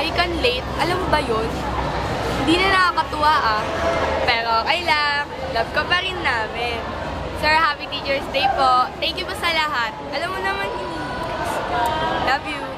lagi kang late. Alam mo ba yun? Hindi na nakakatuwa ah. Pero okay lang. Love ka pa rin namin. Sir, Happy Teacher's Day po. Thank you po sa lahat. Alam mo naman. Love you.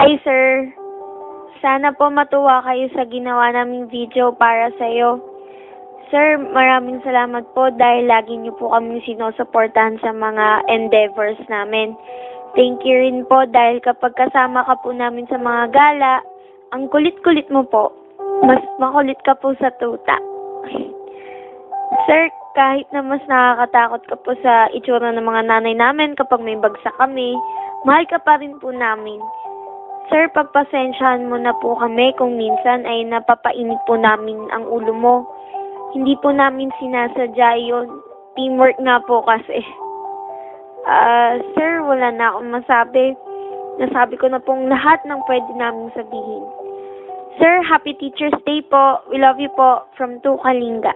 Hi, sir. Sana po matuwa kayo sa ginawa naming video para sa iyo. Sir, maraming salamat po dahil lagi niyo po kami sinusuportahan sa mga endeavors namin. Thank you rin po dahil kapag kasama ka po namin sa mga gala, ang kulit-kulit mo po. Mas makulit ka po sa tuta. Sir, kahit na mas nakakatakot ka po sa itsura ng mga nanay namin kapag may bagsak kami, mahal ka pa rin po namin. Sir, pagpasensyahan mo na po kami kung minsan ay napapainit po namin ang ulo mo. Hindi po namin sinasadya yun. Teamwork nga po kasi. Ah, sir, wala na akong masabi. Nasabi ko na pong lahat ng pwede namin sabihin. Sir, Happy Teacher's Day po. We love you po from Tukalinga.